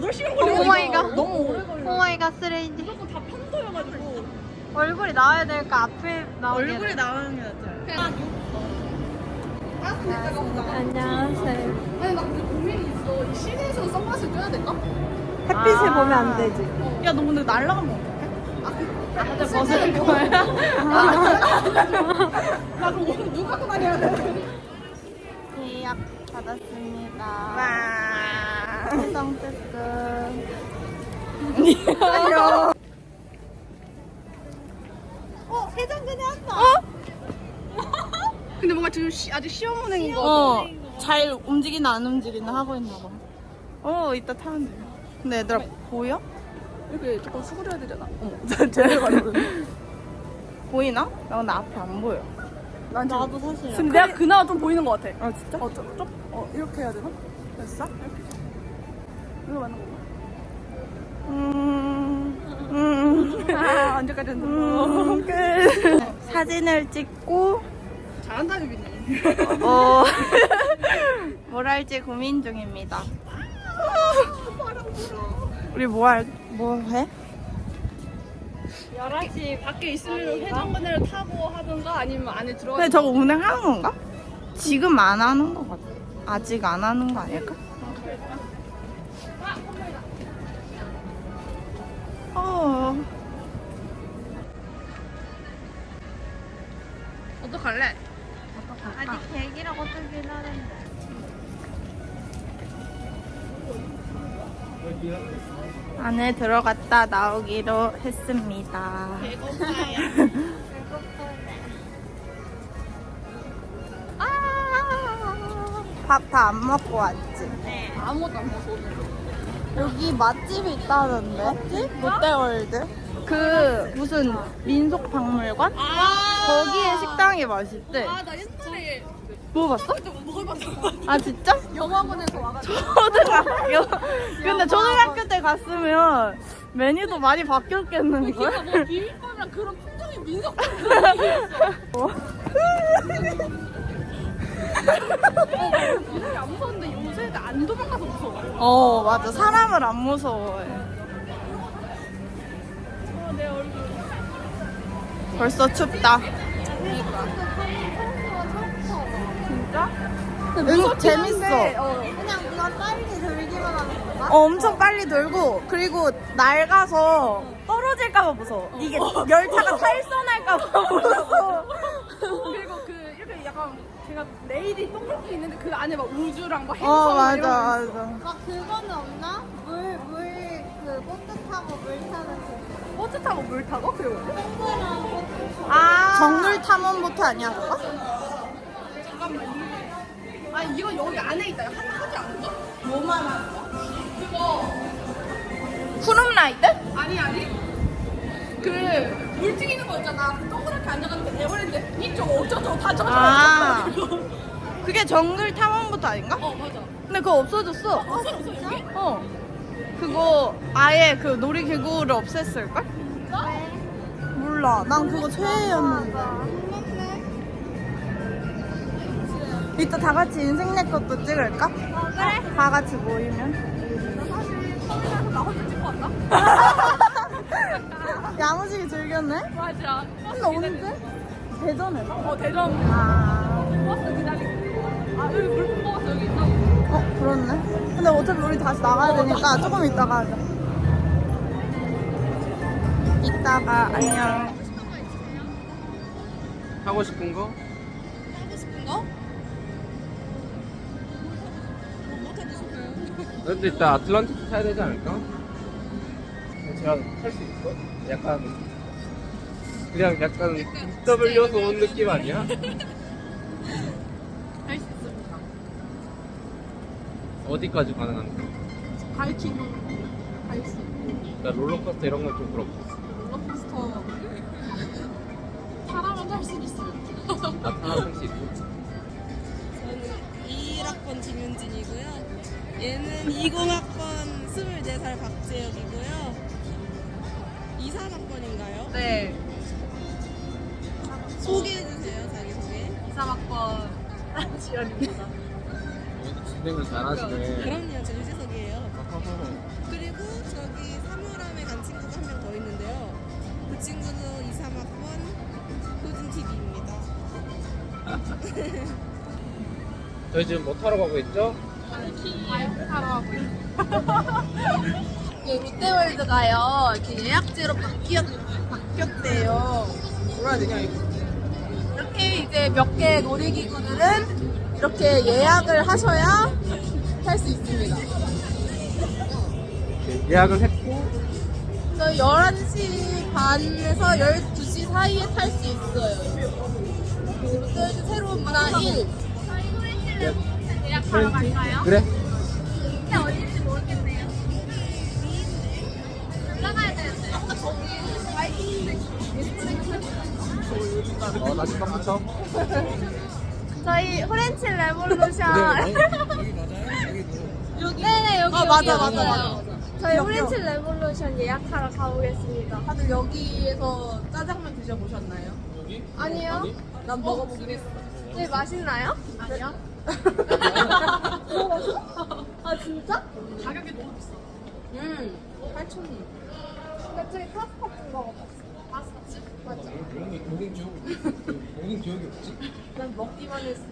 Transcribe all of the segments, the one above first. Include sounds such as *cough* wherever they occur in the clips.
8시간 걸려. 오마이갓. 너무 오래 걸려. 오마이갓 쓰레기. 무조건 다 편도여가지고. 얼굴이 나와야 될까 앞에 나오게. 얼굴이 나오는 게 낫잖아. 그냥 안녕하세요. 아니 나 근데 고민이 있어. 이 시내에서 선글라스 껴야 될까? 햇빛을 보면 안 되지. 야 너 근데 날라가면 어떡해? 아, 그, 아 근데 벗을 거야? 나 *laughs* 그럼 오늘 누가 다녀야 돼? 예약 받았습니다. 와. 안녕. 어, 해장 그냥 왔어. 근데 뭔가 지금 시, 아직 시험 운행인 거 어. 잘 움직이나 안 움직이나 하고 있나 봐. 어, 이따 타면 돼. 근데 얘들아, 보여? 이렇게 조금 수그려야 되잖아. 어머, 쟤를 가는 *laughs* 보이나? 나 근데 앞에 안 보여. 난 나도 사실. 근데 내가 그나마 좀 보이는 것 같아. 아, 진짜? 어, 좀, 좀, 어, 이렇게 해야 되나? 됐어? 이렇게. 이거 맞는 건가? 음, 음, 아, 언제까지 한다? 음, 끝. 사진을 찍고, 잘한다, 유빈이. 어, 뭘 할지 고민 중입니다. 우리 뭐 할, 뭐 해? 11시 밖에 있으면 회전근을 타고 하든가 아니면 안에 들어가. 근데 저거 운행하는 건가? 지금 안 하는 거 같아. 아직 안 하는 거 아닐까? 어. 어떡할래? 아직 계기라고 뜨긴 하는데. 안에 들어갔다 나오기로 했습니다. 아, 밥다 안 먹고 왔지? 아무것도 안 먹어, 오늘. 여기 맛집이 있다던데? 맛집? 롯데월드? 그 무슨 민속 박물관? 아, 거기에 식당이 맛있대. 아, 나 옛날에 먹어봤어? 좀 먹어봤어. 아 진짜? 영화관에서 와가지고. 초등학교. 근데 초등학교 때 갔으면 메뉴도 많이 바뀌었겠는 걸? 뭐 비빔밥이랑 그런 풍경이 민속 *laughs* 어. 이렇게 안 무서운데 요새 애들 안 도망가서 무서워. 어 맞아 사람을 안 무서워해. 어, 내 얼굴. 벌써 춥다. 진짜? 응 재밌어. 어. 그냥 누가 빨리 돌기만 하는 건가? 어, 엄청 빨리 돌고 그리고 낡아서 떨어질까봐 무서워. 이게 열차가 탈선할까봐 *laughs* 무서워. 그리고 그 이렇게 약간 제가 레일이 동그랗게 있는데 그 안에 막 우주랑 막 행성 어 막 맞아 이런 거 맞아. 막 그거는 없나? 물, 물, 그, 보트 타고 물 타는 그. 버스 타고 물 타고 그리고 동그란 보트. 아 정글 탐험보트 아니야 그거? 잠깐만 아 이거 여기 안에 있다 하지 않았어? 뭐만 하는 거? 그거 푸른 라이드? 아니 아니 그물 튀기는 거 있잖아 그 동그랗게 앉아가지고 에버랜드 이쪽 어쩌고 다 저거 아. 그게 정글 탐험보트 아닌가? 어 맞아 근데 그거 없어졌어. 없어 없어 여기? 어. 그거 아예 그 놀이기구를 없앴을걸? 몰라. 난 그거 최애였는데. 이따 다 같이 인생 내 것도 찍을까? 어, 그래. 다 같이 모이면. 사실 서울에서 나 혼자 찍고 왔다 *laughs* *laughs* 야무지게 즐겼네? 맞아 근데 언제? 대전에. 어 대전 아. 버스 기다리고 아 여기 물품 먹었어 여기 있다고 어, 그렇네. 근데 어차피 우리 다시 나가야 되니까 조금 이따가 하자. 이따가 안녕. 하고 싶은 거? 하고 싶은 거? 뭐? 근데 일단 아틀란티스 타야 되지 않을까? 제가 탈수 있어? 약간 그냥 약간 떠블려서 온 느낌 아니야? 할 수 있습니다 어디까지 가능한가? 바이킹 할 수 있고 나 롤러코스터 이런 건좀 그렇고 롤러코스터 사람은 할 수 있어요 나 타는 수 있고 저는 21학번 김윤진이고요. 얘는 20학번 24살 박재혁이고요. 23학번인가요? 네 소개해주세요, 자기소개. 23학번 *laughs* 지연입니다 진행을 잘하시네. 그럼요, 저 유재석이에요. *laughs* 그리고 저기 3월함에 간 친구가 한 명 더 있는데요. 그 친구는 2, 3학번 효진 TV입니다. 저희 지금 뭐 타러 가고 있죠? *laughs* 그 롯데월드가요. 이렇게 예약제로 바뀌었, 바뀌었대요. 뭐라 해야 되냐 이거? 이렇게 이제 몇 개 놀이기구들은 이렇게 예약을 하셔야 탈 수 있습니다. 네, 예약을 했고. 저희 11시 반에서 12시 사이에 탈 수 있어요. 롯데월드 새로운 문화 1 예약하러 갈까요? 그래. 어, 다시 딱 붙여. 저희 프렌치 레볼루션. 네네 여기 아 맞아 맞아 맞아 저희 프렌치 레볼루션 예약하러 가보겠습니다. 다들 여기에서 짜장면 드셔보셨나요? 아니요. 난 먹어보긴 했어 네, 맛있나요? 아니요. *laughs* 아, 진짜? 가격이 너무 비싸 음 8,000원 나 저기 파스타집 먹어봤어. 파스타집? 맞아. 모든 기억이 모든 기억이 없지. 난 먹기만 했어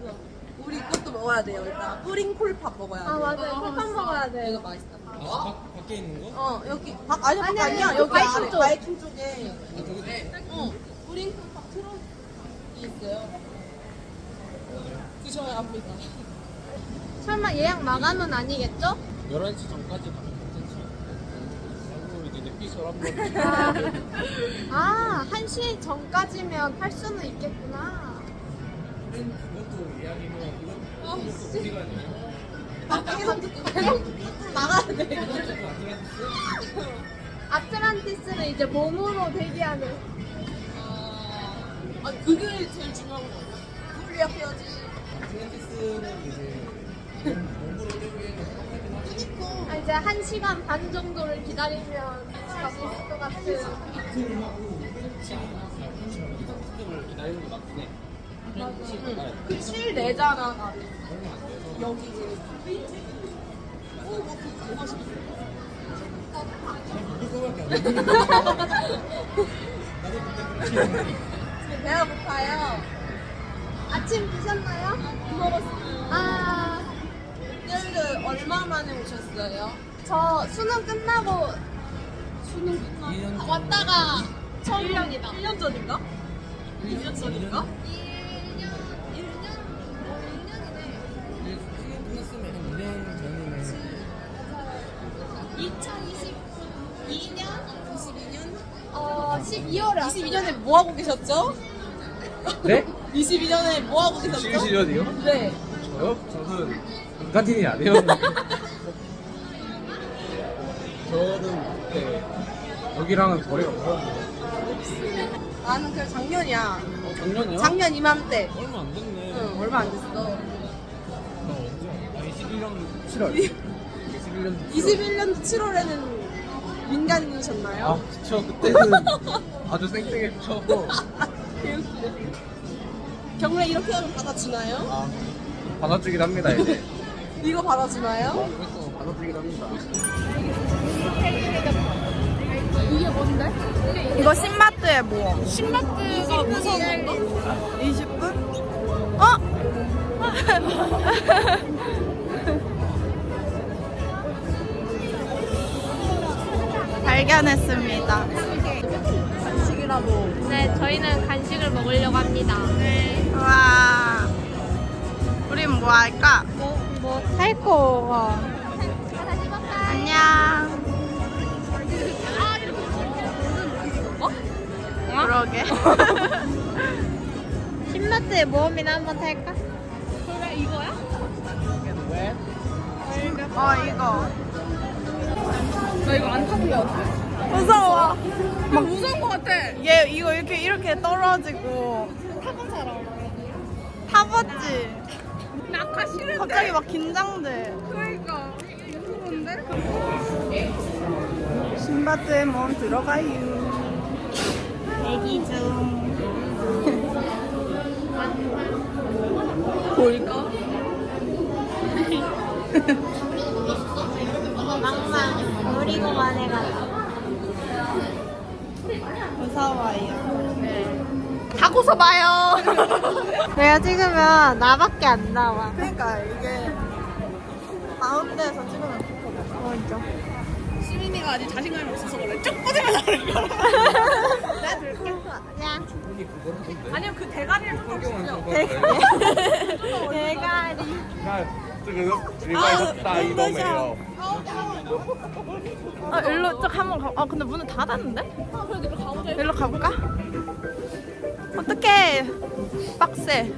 우리 이것도 먹어야 돼요 일단 뿌링 콜팝 먹어야 돼 아, 맞아요. 컵밥 먹어야 돼. 이거 맛있다 아, 밖에 있는 거? 어 여기 박 아니 박 아니, 아니야 아니, 여기 바이킹 아래 쪽. 바이킹 쪽에 어 뿌링 콜팝 트럭이 있어요 드셔야 합니다 설마 예약 마감은 아니겠죠? 11시 전까지 가면 *laughs* 아, 아, 1시 전까지면 할 수는 있겠구나. 어디 가냐? 밖에서 그냥 나가야 돼 아틀란티스는 이제 몸으로 대기하는. 아 그게 제일 중요한 거? 그걸 예약해야지 아틀란티스는 이제 아, 이제 1시간 반 정도를 기다리면 갈수 있을 것. 그 배가 고파요. 아침 드셨나요? 먹었어요. 아, 오늘 얼마 만에 오셨어요? 저 수능 끝나고 수능 끝나 왔다가 처음 1년이다. 1년 전인가? 2년 전인가? 끝났으면 한 2년 전이면 2022년? 22년? 어, 12월에 22년에 뭐 하고 계셨죠? 네? 22년에 뭐 하고 계셨죠? 22년이요? 네. 저요? 저는 인간틴이 아니에요. 저는 그때 여기랑은 거리가 멀었는데. 나는 그 작년이야. 어, 작년이요? 작년 이맘때. 얼마 안 됐네. 응, 얼마 안 됐어. 나 언제? 아, 21년 7월. 21년 21년도 7월에는 민간인이셨나요? 아, 그쵸. 그때는 *laughs* 아주 쌩쌩했죠. 개웃기네. 경례 이렇게 하면 받아주나요? 아, 받아주긴 합니다, 이제. *laughs* 이거 받아주나요? 그것도 받아주긴 합니다. 이게 뭔데? 이거 신마트에 뭐? 신마트가 무서운 건가? 20분? 어? *laughs* 발견했습니다. 간식이라고. 네, 저희는 간식을 먹으려고 합니다. 네. 와. 우린 뭐 할까? 뭐, 뭐, 살 거가. 안녕. 그러게. 신마트의 *laughs* 모험이나 한번 탈까? 어, 이거. 나 이거 안것 같아. 무서워. 막 무서운 것 같아. 얘 이거 이렇게 이렇게 떨어지고. 타본 사람. 타봤지. 나 아까 싫은데. 갑자기 막 긴장돼. 그러니까. 무서운데? 신바트에 몸 들어가요. 애기 중. *laughs* 볼까? 망망거리고만 해가지고 무서워요. 네. 다 고서봐요. 내가 *laughs* 찍으면 나밖에 안 나와. 그러니까 이게 다음 데에서 찍으면 좋고. 어, 있죠. 수민이가 아직 자신감이 없어서 그래. 쭉 뻗으면 나를 걸어. 야, 아니면 그 대가리를 조금 *laughs* 대가리. 这个礼拜都大一都没有。 아, 일로 쭉 한번 가. 아, 근데 문을 닫았는데? 아, 그래, 내가 가보자. 일로 가볼까? 어떡해. 빡세.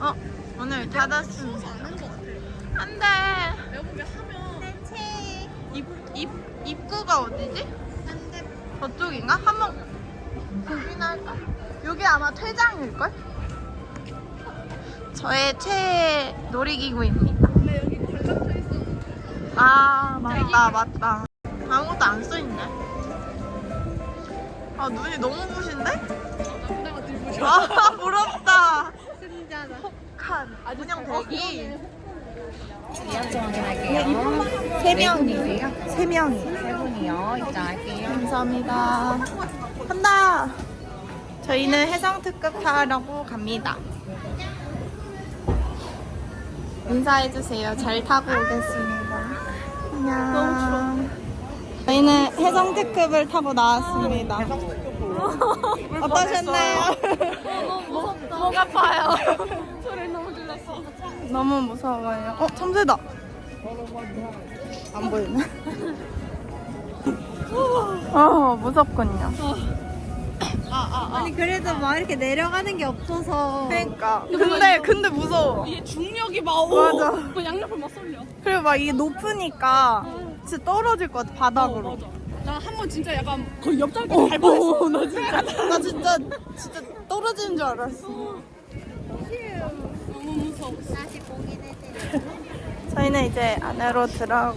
어, 오늘 닫았습니다. 안 돼. 내가 보기엔 하면 입, 입, 입구가 어디지? 저쪽인가? 한번 보기나 할까? 여기 아마 퇴장일걸? 저의 최애 놀이기구입니다. 아, 맞다, 맞다. 아무것도 안 써있네. 아, 눈이 너무 부신데? 아, 부럽다. 승자다. 칸. 그냥 대기. 할게요. 세 명이. 분이세요? 세 명이. 세 분이요. 입장할게요. 감사합니다. 간다. 저희는 해상 특급 타려고 갑니다. 인사해 주세요. 잘 타고 오겠습니다. 안녕. 저희는 해상 특급을 타고 나왔습니다. 어떠셨나요? 너무 무섭다. 목 아파요. *laughs* 소리 너무 질렀어. 너무 무서워요. 어, 참새다. 안 보이네. *laughs* 어, 무섭군요. 아 니 그래도 막 이렇게 내려가는 게 없어서. 그러니까. 근데 근데 무서워. 이게 중력이 막 오. 맞아. 그 양옆을 막 쏠려. 그리고 막 이게 높으니까 진짜 떨어질 것 같아 바닥으로. 맞아. 나 한 번 진짜 약간 거의 옆자리까지 갈 뻔했어. 나 진짜 나 진짜 진짜 떨어지는 줄 알았어. 너무 무서워. 다시 보긴 해드려. 저희는 이제 안으로 들어가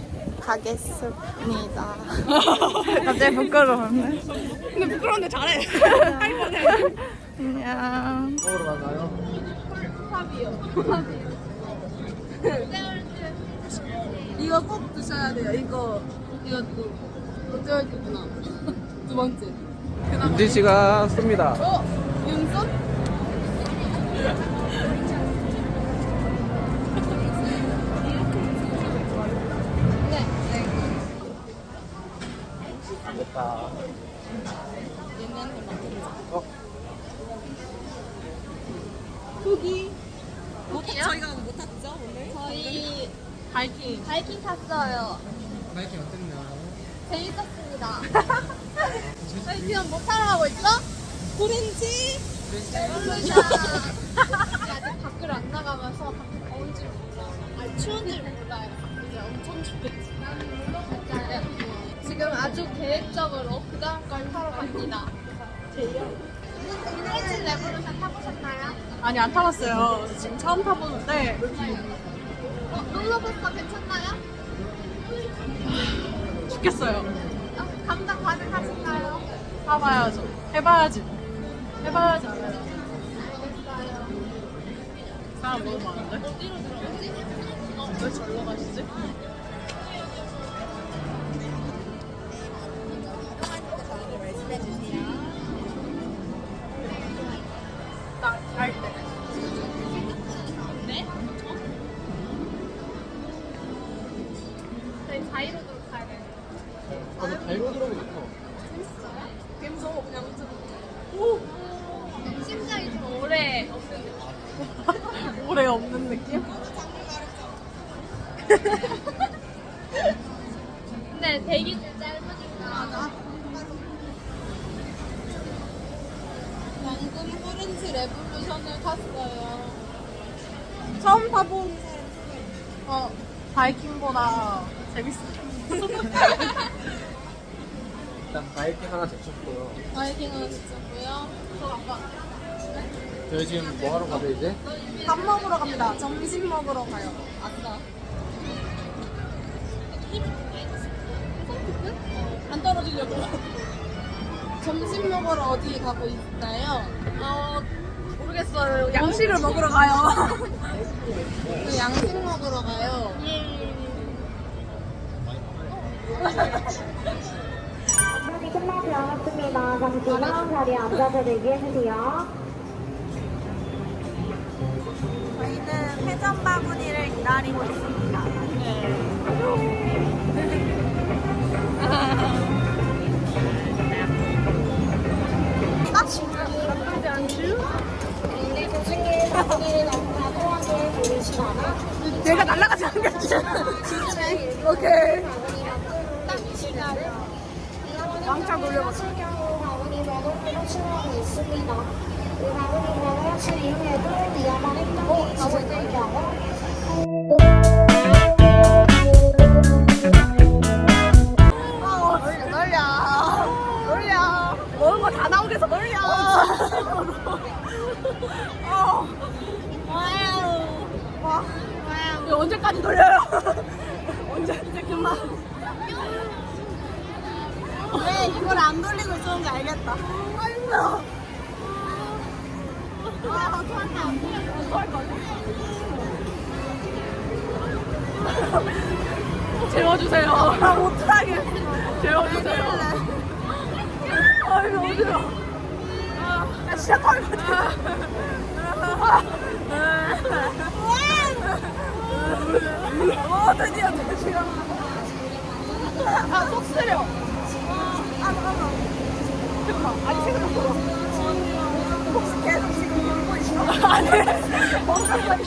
겠습니다. *laughs* 갑자기 부끄러웠네. 근데 부끄러운데 잘해. *laughs* 할 뻔해. 안녕. 먹으러 가나요? 이거 꼭 드셔야 돼요. 이거 이것도 어쩌야겠구나. *laughs* 두 번째. 윤진 씨가 씁니다. 어? 됐다. 어? 후기. 못 저희가 못 탔죠 오늘? 저희 바이킹. 바이킹 탔어요. 마이킹 어땠나요? 재밌었습니다. *laughs* *laughs* 저희 지금 뭐 타러 가고 있어? 오렌지. 레볼루션. 아직 밖으로 안 나가봐서 밖에 더운지 몰라. 아니 추운지 몰라요. 이제 엄청 춥겠지. 맞아요. 지금 아주 계획적으로 그 다음 걸 타러 갑니다. 오렌지 레볼루션 타보셨나요? 아니 안 타봤어요. 지금 처음 타보는데 어, 롤러코스터 괜찮나요? 죽겠어요. 어, 감당 가능하신가요? 타봐야죠. 해봐야지. 해봐야지 알아요. 알겠어요. 사람 너무 많은데? 어디로 들어가지? 어, 왜 절로 가시지? 안 떨어지려고. 점심 먹으러 어디 가고 있나요? 어, 모르겠어요. 양식을 먹으러 가요. 그 양식 먹으러 가요. 공연이 끝나지 않았습니다. 잠시만 자리에 앉아서 대기해주세요. 저희는 회전 바구니를 기다리고 있습니다. 내가 날아가지 않겠지? 오케이. 왕창 돌려봤어. 바구니 어. 와우. 와. 이거 언제까지 놀려요? *laughs* 언제, 이제 그만. 왜 이걸 안 돌리고 있었는지 알겠다. 아, 힘들어. 아, 어떡한다. 어떡할 거지? 재워주세요. 아, 못하게. 재워주세요. 아, 이거 어지러워. 아, 진짜 털거든. 와, 드디어, 드디어. 아, 속 쓰려. 아, 잠깐만. 잠깐만. 아니, 지금 못 들어. 혹시 계속 지금 울고 있어? 아니, 뭔가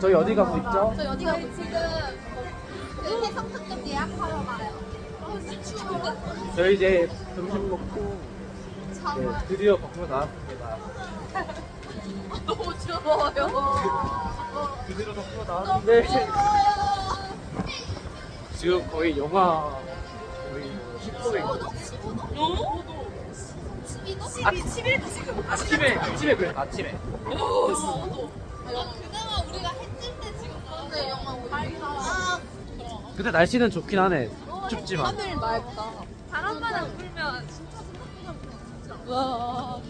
저희 어디 가고 있죠? 저 어디 가고 지금 그 해성 특급 예약하러 가요. 저희 이제 점심 먹고 네, 드디어 밖으로 나왔습니다. 너무 추워요. 드디어 밖으로 나왔는데 지금 거의 영하 거의 10도에 15도? 12도? 아침에 아침에 아침에 그래 아침에 그나마 우리가 해질 때 지금 보는데 영하 5도. 근데 날씨는 좋긴 하네 춥지만 하늘 맑다. 바람만 불면 진짜 생각보다 와.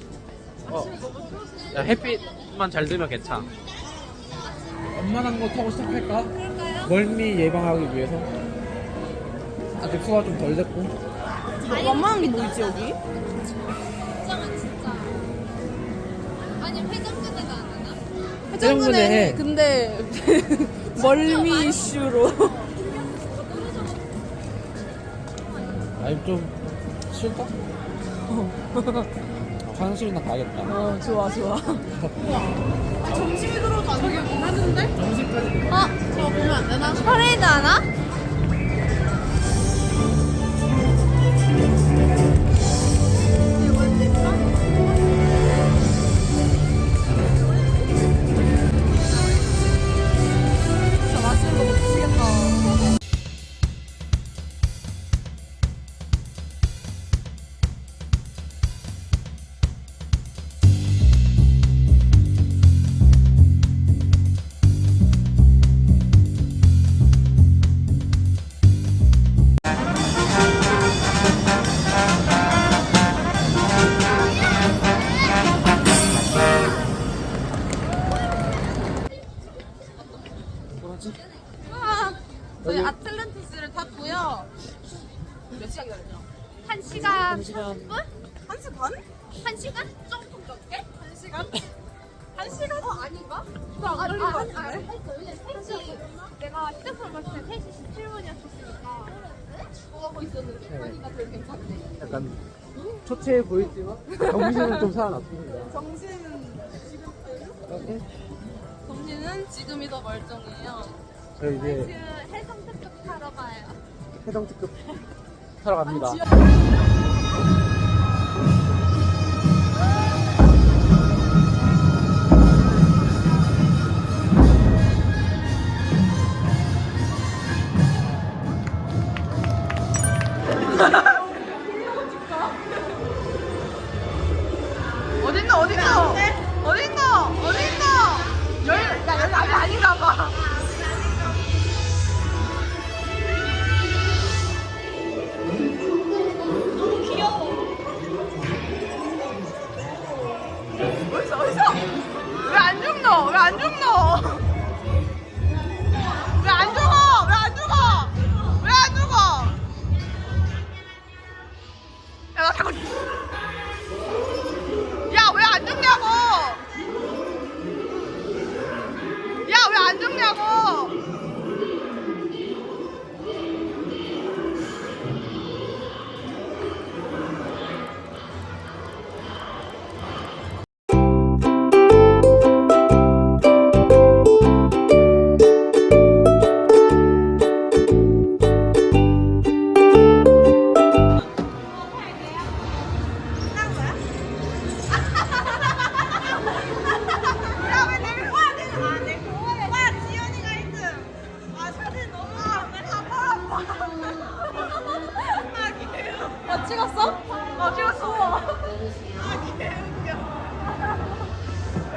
어. 야, 햇빛만 잘 들면 괜찮아 엄만한 거 타고 시작할까? 멀미 예방하기 위해서 아직 수가 좀덜 됐고 게뭐 있지, 여기? 진짜면 진짜. 아니 회전근에가 안 하나? 해장군에 해. 근데 *laughs* 멀미 이슈로 아니 좀 쉴까? *laughs* 화장실이나 가야겠다 어 좋아 좋아 점심에 들어도 안 되게 뭐 하는데? 점심까지 어? 저거 보면 안 되나? 퍼레이드 하 정신은 좀 살아났습니다 정신은 오케이. 정신은 지금이 더 멀쩡해요. 저희 이제 그 해성 특급 타러 가요. 해당 특급 타러 갑니다 어딨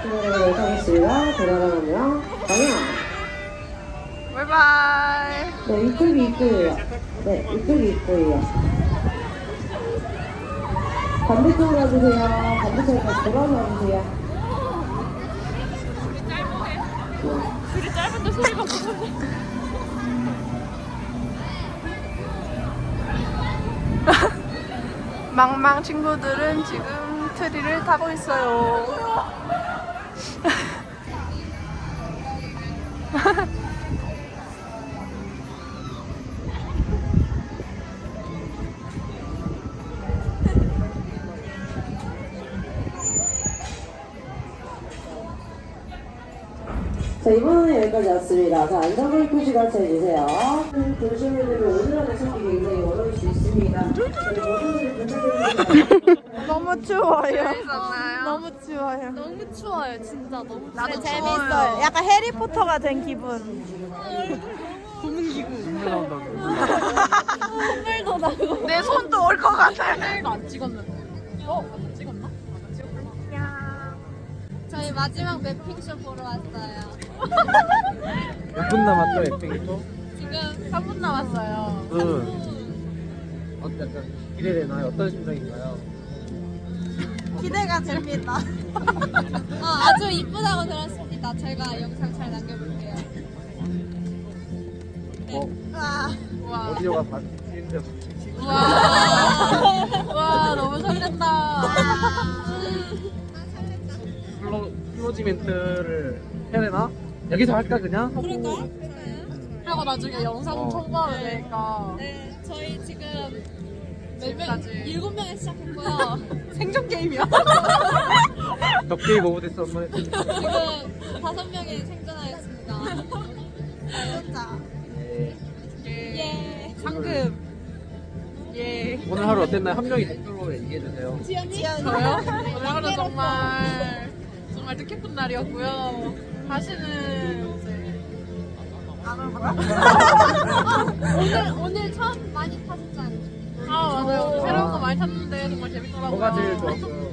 진행하도록 하겠습니다. 돌아가면 방향. 바이바이. 네, 이쪽이 입구예요. 네, 이쪽이 입구예요. 반대쪽으로 와주세요. 반대쪽으로 다시 돌아서 와주세요. 망망 친구들은 지금 트리를 타고 있어요. 여기까지 왔습니다. 자, 안전거리 표시 같이 해주세요. 도시민들은 오늘 안에 찾기 굉장히 어려울 수 있습니다. 그리고 모두들 분들께서 너무 추워요. 너무 추워요. 너무 추워요, 진짜 너무 나도 재밌어요. 약간 해리포터가 된 기분. 선물도 나고. 내 손도 올 것 같아. 안 찍었는데. 어? 찍었나? 저희 마지막 맵핑쇼 보러 왔어요. 몇 분 남았죠 에픽이 또? 지금 3분 남았어요. 응. 어, 약간 기대되나요? 어떤 심정인가요? 기대가 됩니다. *laughs* 어, 아주 이쁘다고 들었습니다. 제가 영상 잘 남겨볼게요. 어? 와. 오디오가 바뀌는데 와, 와 너무 설렌다. 클로, 클로지 멘트를 해야 되나? 여기서 할까 그냥? 그리고 나중에 영상 어. 첨부하면 되니까. 네, 저희 지금 지금까지. 7명에 시작했고요. *laughs* 생존 게임이야. 뭐 못했어 한번 했으니 지금 5명이 생존하였습니다. 예. 상금. 예. 오늘 하루 어땠나요? 한 명이 댓글로 얘기해주세요 지연이? 저요? *laughs* 오늘 하루 정말 정말 뜻깊은 날이었고요. 다시는 이제 오늘, 오늘 처음 많이 타셨잖아요. 아 맞아요. 새로운 거 많이 탔는데 정말 재밌더라고요. 뭐가 제일 좋았어요?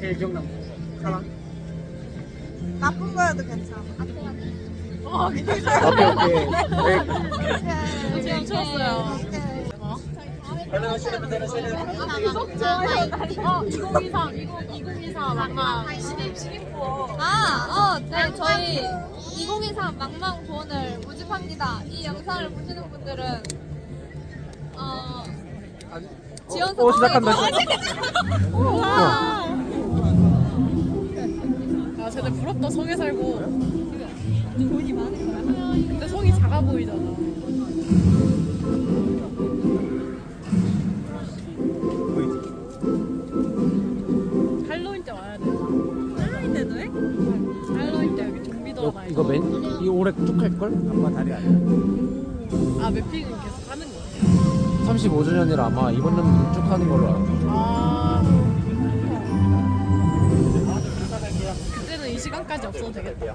제일 기억나는 거 사랑? 나쁜 거여도 괜찮아. 어, 오케이 오케이 네. 제일 좋았어요. 어, 2023, 2023 망망 신입 신입부어. 아, 어, 네, 저희 2023 망망 보온을 모집합니다. 이 영상을 보시는 분들은, 어, 지원서 오 시작한다 아, 쟤네 부럽다 성에 살고. 돈이 많은 거야. 근데 성이 작아 보이잖아. 이거, 맨? 이거 올해 쭉 할 걸? 아마 다리 아니야 아 맵핑은 계속 하는 거야. 35주년이라 아마 이번 연도 쭉 하는 걸로 알아 아. 그때는 이 시간까지 없어도 되겠다.